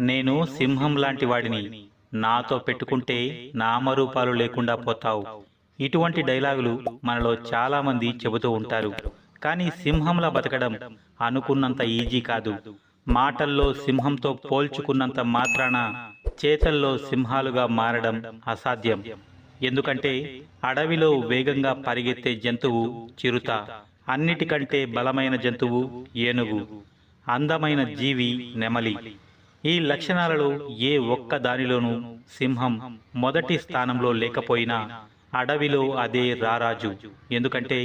నేను సింహం లాంటి వాడిని. నాతో పెట్టుకుంటే నామరూపాలు లేకుండా పోతావు. ఇటువంటి డైలాగులు మనలో చాలా మంది చెబుతూ ఉంటారు. కానీ సింహంలా బతకడం అనుకున్నంత ఈజీ కాదు. మాటల్లో సింహంతో పోల్చుకున్నంత మాత్రాన చేతల్లో సింహాలుగా మారడం అసాధ్యం. ఎందుకంటే అడవిలో వేగంగా పరిగెత్తే జంతువు చిరుత. అన్నిటికంటే బలమైన జంతువు ఏనుగు. అందమైన జీవి నెమలి. ఈ లక్షణాలలో ఏ ఒక్క దానిలోనూ సింహం మొదటి స్థానంలో లేకపోయినా అడవిలో అదే రారాజు. ఎందుకంటే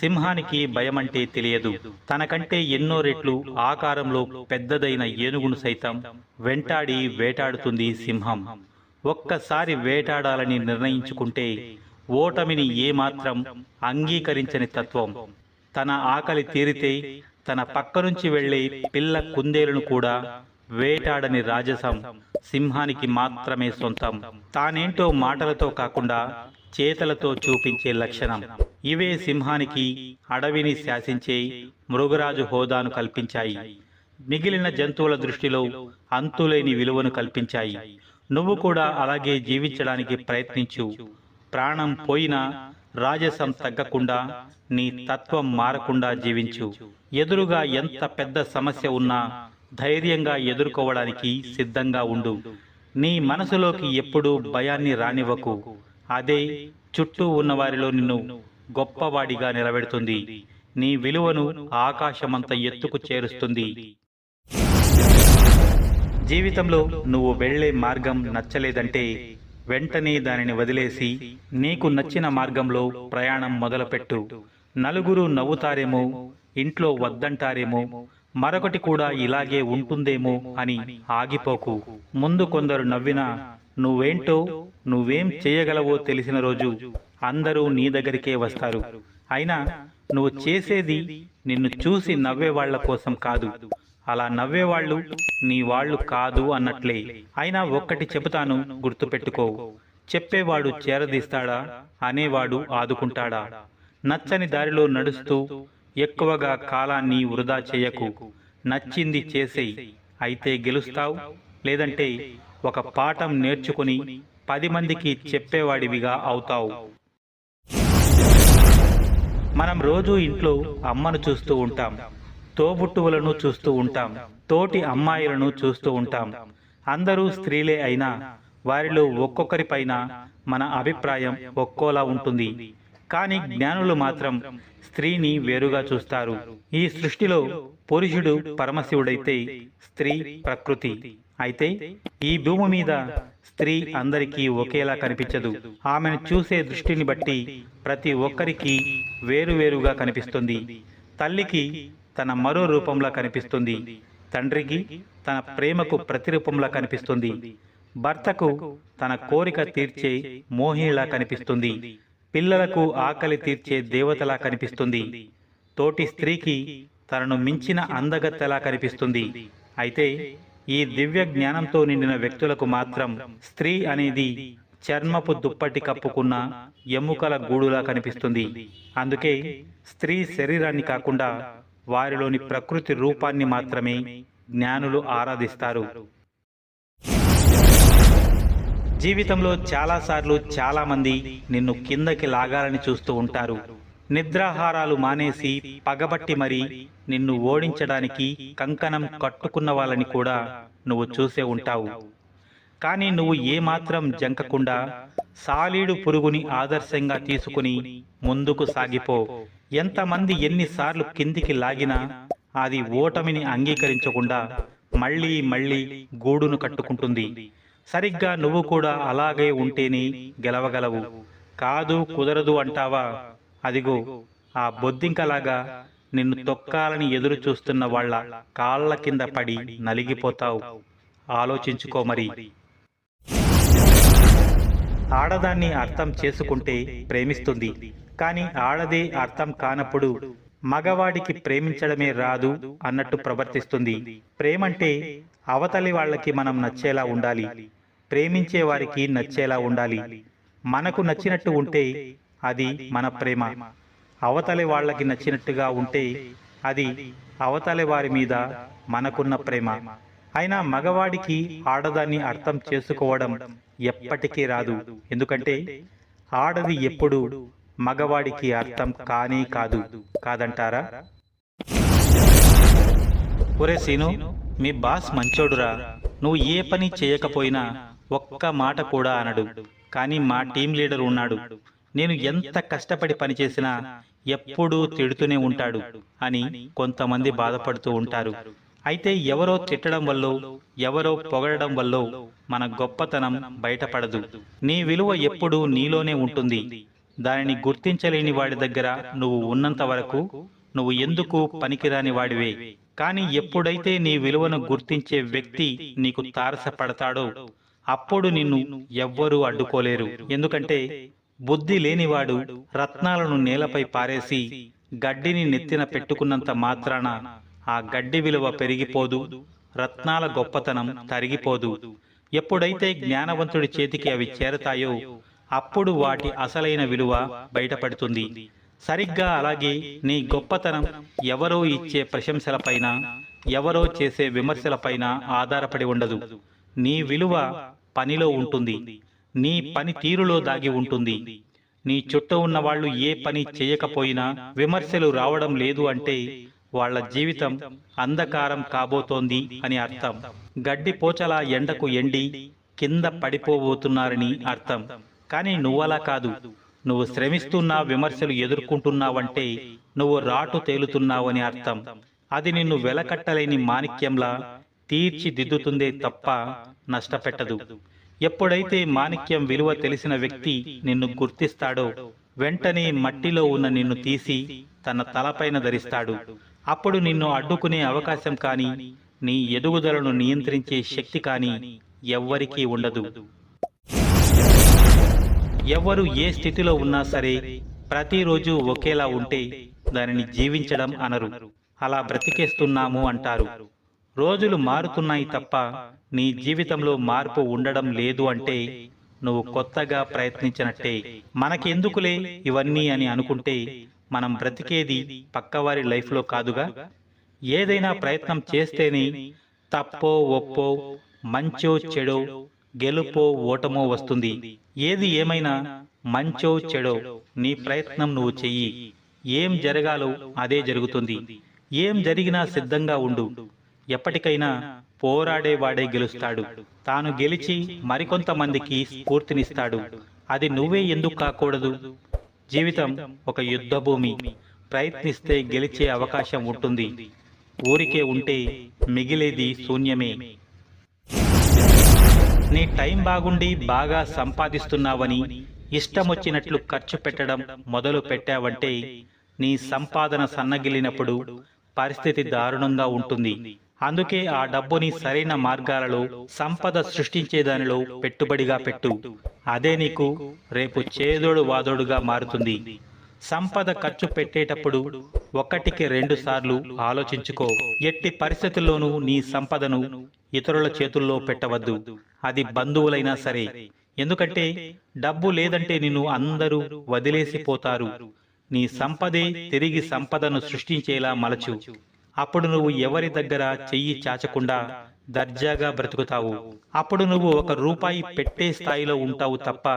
సింహానికి భయమంటే తెలియదు. తనకంటే ఎన్నో రెట్లు ఆకారంలో పెద్దదైన ఏనుగును సైతం వెంటాడి వేటాడుతుంది సింహం. ఒక్కసారి వేటాడాలని నిర్ణయించుకుంటే ఓటమిని ఏమాత్రం అంగీకరించని తత్వం. తన ఆకలి తీరితే తన పక్క నుంచి వెళ్ళే పిల్ల కుందేలను కూడా వేటాడని రాజసం సింహానికి మాత్రమే సొంతం. తానేంటో మాటలతో కాకుండా చేతలతో చూపించే లక్షణం. ఇవే సింహానికి అడవిని శాసించే మృగరాజు హోదాను కల్పించాయి. మిగిలిన జంతువుల దృష్టిలో అంతులేని విలువను కల్పించాయి. నువ్వు కూడా అలాగే జీవించడానికి ప్రయత్నించు. ప్రాణం పోయినా రాజసం తగ్గకుండా నీ తత్వం మారకుండా జీవించు. ఎదురుగా ఎంత పెద్ద సమస్య ఉన్నా ధైర్యంగా ఎదుర్కోవడానికి సిద్ధంగా ఉండు. నీ మనసులోకి ఎప్పుడూ భయాన్ని రానివ్వకు. అదే చుట్టూ ఉన్నవారిలో నిన్ను గొప్పవాడిగా నిలబెడుతుంది. నీ విలువను ఆకాశమంత ఎత్తుకు చేరుస్తుంది. జీవితంలో నువ్వు వెళ్ళే మార్గం నచ్చలేదంటే వెంటనే దానిని వదిలేసి నీకు నచ్చిన మార్గంలో ప్రయాణం మొదలుపెట్టు. నలుగురు నవ్వుతారేమో ఇంట్లో వద్దంటారేమో మరొకటి కూడా ఇలాగే ఉంటుందేమో అని ఆగిపోకు. ముందు కొందరు నవ్వినా నువ్వేంటో నువ్వేం చేయగలవో తెలిసిన రోజు అందరూ నీ దగ్గరికే వస్తారు. అయినా నువ్వు చేసేది నిన్ను చూసి నవ్వే వాళ్ళ కోసం కాదు. అలా నవ్వేవాళ్ళు నీ వాళ్ళు కాదు అన్నట్లే. అయినా ఒక్కటి చెబుతాను గుర్తుపెట్టుకో. చెప్పేవాడు చేరదీస్తాడా? అనేవాడు ఆదుకుంటాడా? నచ్చని దారిలో నడుస్తూ ఎక్కువగా కాలాన్ని వృధా చేయకు. నచ్చింది చేసేయి. అయితే గెలుస్తావు? లేదంటే ఒక పాఠం నేర్చుకుని పది మందికి చెప్పేవాడివిగా అవుతావు. మనం రోజు ఇంట్లో అమ్మను చూస్తూ ఉంటాం. తోబుట్టువులను చూస్తూ ఉంటాం. తోటి అమ్మాయిలను చూస్తూ ఉంటాం. అందరూ స్త్రీలే అయినా వారిలో ఒక్కొక్కరిపైన మన అభిప్రాయం ఒక్కోలా ఉంటుంది. కానీ జ్ఞానులు మాత్రం స్త్రీని వేరుగా చూస్తారు. ఈ సృష్టిలో పురుషుడు పరమశివుడైతే స్త్రీ ప్రకృతి. అయితే ఈ భూమి మీద స్త్రీ అందరికీ ఒకేలా కనిపించదు. ఆమెను చూసే దృష్టిని బట్టి ప్రతి ఒక్కరికి వేరువేరుగా కనిపిస్తుంది. తల్లికి తన మరో రూపంలా కనిపిస్తుంది. తండ్రికి తన ప్రేమకు ప్రతిరూపంలా కనిపిస్తుంది. భర్తకు తన కోరిక తీర్చే మోహిలా కనిపిస్తుంది. పిల్లలకు ఆకలి తీర్చే దేవతలా కనిపిస్తుంది. తోటి స్త్రీకి తనను మించిన అందగత్తెలా కనిపిస్తుంది. అయితే ఈ దివ్య జ్ఞానంతో నిండిన వ్యక్తులకు మాత్రం స్త్రీ అనేది చర్మపు దుప్పటి కప్పుకున్న ఎముకల గూడులా కనిపిస్తుంది. అందుకే స్త్రీ శరీరాన్ని కాకుండా వారిలోని ప్రకృతి రూపాన్ని మాత్రమే జ్ఞానులు ఆరాధిస్తారు. జీవితంలో చాలాసార్లు చాలామంది నిన్ను కిందకి లాగాలని చూస్తూ ఉంటారు. నిద్రాహారాలు మానేసి పగబట్టి మరి నిన్ను ఓడించడానికి కంకణం కట్టుకున్న వాళ్ళని కూడా నువ్వు చూసే ఉంటావు. కానీ నువ్వు ఏమాత్రం జంకకుండా సాలీడు పురుగుని ఆదర్శంగా తీసుకుని ముందుకు సాగిపో. ఎంతమంది ఎన్నిసార్లు కిందికి లాగినా అది ఓటమిని అంగీకరించకుండా మళ్ళీ మళ్ళీ గూడును కట్టుకుంటుంది. సరిగ్గా నువ్వు కూడా అలాగే ఉంటేనే గెలవగలవు. కాదు కుదరదు అంటావా? అదిగో ఆ బొద్దింకలాగా నిన్ను తొక్కాలని ఎదురు చూస్తున్న వాళ్ళ కాళ్ళ కింద పడి నలిగిపోతావు. ఆలోచించుకో మరి. ఆడదాన్ని అర్థం చేసుకుంటే ప్రేమిస్తుంది. కానీ ఆడదే అర్థం కానప్పుడు మగవాడికి ప్రేమించడమే రాదు అన్నట్టు ప్రవర్తిస్తుంది. ప్రేమంటే అవతలి వాళ్ళకి మనం నచ్చేలా ఉండాలి. ప్రేమించే వారికి నచ్చేలా ఉండాలి. మనకు నచ్చినట్టు ఉంటే అది మన ప్రేమ. అవతలి వాళ్ళకి నచ్చినట్టుగా ఉంటే అది అవతలి వారి మీద మనకున్న ప్రేమ. అయినా మగవాడికి ఆడదాన్ని అర్థం చేసుకోవడం ఎప్పటికీ రాదు. ఎందుకంటే ఆడది ఎప్పుడు మగవాడికి అర్థం కానే కాదు. కాదంటారా? ఒరే సీను మీ బాస్ మంచోడురా. నువ్వు ఏ పని చేయకపోయినా ఒక్క మాట కూడా అనడు. కానీ మా టీం లీడర్ ఉన్నాడు. నేను ఎంత కష్టపడి పనిచేసినా ఎప్పుడూ తిడుతూనే ఉంటాడు అని కొంతమంది బాధపడుతూ ఉంటారు. అయితే ఎవరో తిట్టడం వల్ల ఎవరో పొగడడం వల్ల మన గొప్పతనం బయటపడదు. నీ విలువ ఎప్పుడూ నీలోనే ఉంటుంది. దానిని గుర్తించలేని వాడి దగ్గర నువ్వు ఉన్నంత వరకు నువ్వు ఎందుకు పనికిరాని వాడివే? కానీ ఎప్పుడైతే నీ విలువను గుర్తించే వ్యక్తి నీకు తారసపడతాడో అప్పుడు నిన్ను ఎవ్వరూ అడ్డుకోలేరు. ఎందుకంటే బుద్ధి లేనివాడు రత్నాలను నేలపై పారేసి గడ్డిని నెత్తిన పెట్టుకున్నంత మాత్రాన ఆ గడ్డి విలువ పెరిగిపోదు రత్నాల గొప్పతనం తరిగిపోదు. ఎప్పుడైతే జ్ఞానవంతుడి చేతికి అవి చేరతాయో అప్పుడు వాటి అసలైన విలువ బయటపడుతుంది. సరిగ్గా అలాగే నీ గొప్పతనం ఎవరో ఇచ్చే ప్రశంసలపైన ఎవరో చేసే విమర్శలపైన ఆధారపడి ఉండదు. నీ విలువ పనిలో ఉంటుంది. నీ పని తీరులో దాగి ఉంటుంది. నీ చుట్టూ ఉన్న వాళ్ళు ఏ పని చేయకపోయినా విమర్శలు రావడం లేదు అంటే వాళ్ళ జీవితం అంధకారం కాబోతోంది అని అర్థం. గడ్డి పోచలా ఎండకు ఎండి కింద పడిపోబోతున్నారని అర్థం. కానీ నువ్వలా కాదు. నువ్వు శ్రమిస్తున్నా విమర్శలు ఎదుర్కొంటున్నావంటే నువ్వు రాటు తేలుతున్నావని అర్థం. అది నిన్ను వెలకట్టలేని మాణిక్యంలా తీర్చిదిద్దుతుందే తప్ప నష్టపెట్టదు. ఎప్పుడైతే మాణిక్యం విలువ తెలిసిన వ్యక్తి నిన్ను గుర్తిస్తాడో వెంటనే మట్టిలో ఉన్న నిన్ను తీసి తన తలపైన ధరిస్తాడు. అప్పుడు నిన్ను అడ్డుకునే అవకాశం కాని నీ ఎదుగుదలను నియంత్రించే శక్తి కానీ ఎవ్వరికీ ఉండదు. ఎవ్వరు ఏ స్థితిలో ఉన్నా సరే ప్రతిరోజు ఒకేలా ఉంటే దానిని జీవించడం అనరు. అలా బ్రతికేస్తున్నాము అంటారు. రోజులు మారుతున్నాయి తప్ప నీ జీవితంలో మార్పు ఉండడం లేదు అంటే నువ్వు కొత్తగా ప్రయత్నించినట్టే. మనకెందుకులే ఇవన్నీ అని అనుకుంటే మనం బ్రతికేది పక్కవారి లైఫ్లో కాదుగా? ఏదైనా ప్రయత్నం చేస్తేనే తప్పో ఒప్పో మంచో చెడో గెలుపో ఓటమో వస్తుంది. ఏది ఏమైనా మంచో చెడో నీ ప్రయత్నం నువ్వు చెయ్యి. ఏం జరగాలో అదే జరుగుతుంది. ఏం జరిగినా సిద్ధంగా ఉండు. ఎప్పటికైనా పోరాడేవాడే గెలుస్తాడు. తాను గెలిచి మరికొంతమందికి స్ఫూర్తినిస్తాడు. అది నువ్వే ఎందుకు కాకూడదు? జీవితం ఒక యుద్ధభూమి. ప్రయత్నిస్తే గెలిచే అవకాశం ఉంటుంది. ఊరికే ఉంటే మిగిలేది శూన్యమే. నీ టైం బాగుండి బాగా సంపాదిస్తున్నావని ఇష్టమొచ్చినట్లు ఖర్చు పెట్టడం మొదలు పెట్టావంటే నీ సంపాదన సన్నగిల్లినప్పుడు పరిస్థితి దారుణంగా ఉంటుంది. అందుకే ఆ డబ్బుని సరైన మార్గాలలో సంపద సృష్టించే దానిలో పెట్టుబడిగా పెట్టు. అదే నీకు రేపు చేదోడు వాదోడుగా మారుతుంది. సంపద ఖర్చు పెట్టేటప్పుడు ఒకటికి రెండు సార్లు ఆలోచించుకో. ఎట్టి పరిస్థితుల్లోనూ నీ సంపదను ఇతరుల చేతుల్లో పెట్టవద్దు. అది బంధువులైనా సరే. ఎందుకంటే డబ్బు లేదంటే నిన్ను అందరూ వదిలేసిపోతారు. నీ సంపదే తిరిగి సంపదను సృష్టించేలా మలచు. అప్పుడు నువ్వు ఎవరి దగ్గర చెయ్యి చాచకుండా దర్జాగా బ్రతుకుతావు. అప్పుడు నువ్వు ఒక రూపాయి పెట్టే స్థాయిలో ఉంటావు తప్ప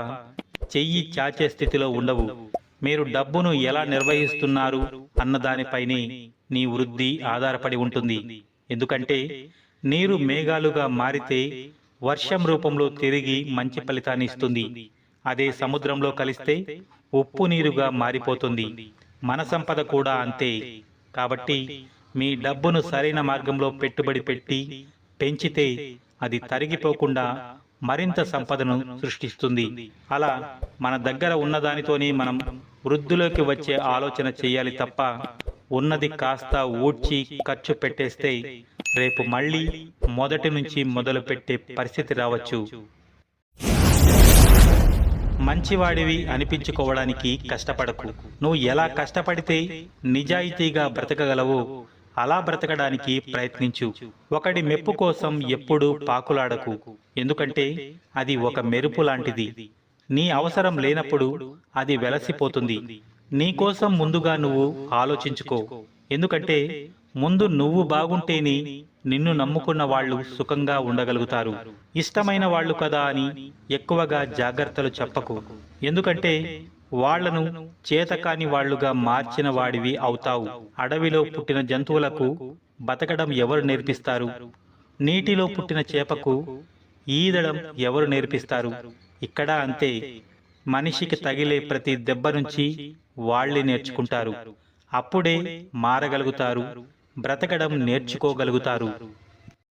చెయ్యి చాచే స్థితిలో ఉండవు. మీరు డబ్బును ఎలా నిర్వహిస్తున్నారు అన్న దానిపైనే నీ వృద్ధి ఆధారపడి ఉంటుంది. ఎందుకంటే నీరు మేఘాలుగా మారితే వర్షం రూపంలో తిరిగి మంచి ఫలితాన్ని ఇస్తుంది. అదే సముద్రంలో కలిస్తే ఉప్పు నీరుగా మారిపోతుంది. మన సంపద కూడా అంతే. కాబట్టి మీ డబ్బును సరైన మార్గంలో పెట్టుబడి పెట్టి పెంచితే అది తరిగిపోకుండా మరింత సంపదను సృష్టిస్తుంది. అలా మన దగ్గర ఉన్నదానితోనే మనం వృద్ధిలోకి వచ్చే ఆలోచన చేయాలి తప్ప ఉన్నది కాస్త ఊడ్చి ఖర్చు పెట్టేస్తే రేపు మళ్ళీ మొదటి నుంచి మొదలు పెట్టే పరిస్థితి రావచ్చు. మంచివాడివి అనిపించుకోవడానికి కష్టపడకు. నువ్వు ఎలా కష్టపడితే నిజాయితీగా బ్రతకగలవు అలా బ్రతకడానికి ప్రయత్నించు. ఒకడి మెప్పు కోసం ఎప్పుడూ పాకులాడకు. ఎందుకంటే అది ఒక మెరుపు లాంటిది. నీ అవసరం లేనప్పుడు అది వెలసిపోతుంది. నీకోసం ముందుగా నువ్వు ఆలోచించుకో. ఎందుకంటే ముందు నువ్వు బాగుంటేనే నిన్ను నమ్ముకున్న వాళ్ళు సుఖంగా ఉండగలుగుతారు. ఇష్టమైన వాళ్ళు కదా అని ఎక్కువగా జాగ్రత్తలు చెప్పకు. ఎందుకంటే వాళ్ళను చేతకాని వాళ్ళుగా మార్చిన వాడివి అవుతావు. అడవిలో పుట్టిన జంతువులకు బతకడం ఎవరు నేర్పిస్తారు? నీటిలో పుట్టిన చేపకు ఈదడం ఎవరు నేర్పిస్తారు? ఇక్కడ అంతే. మనిషికి తగిలే ప్రతి దెబ్బ నుంచి వాళ్ళే నేర్చుకుంటారు. అప్పుడే మారగలుగుతారు. బ్రతకడం నేర్చుకోగలుగుతారు.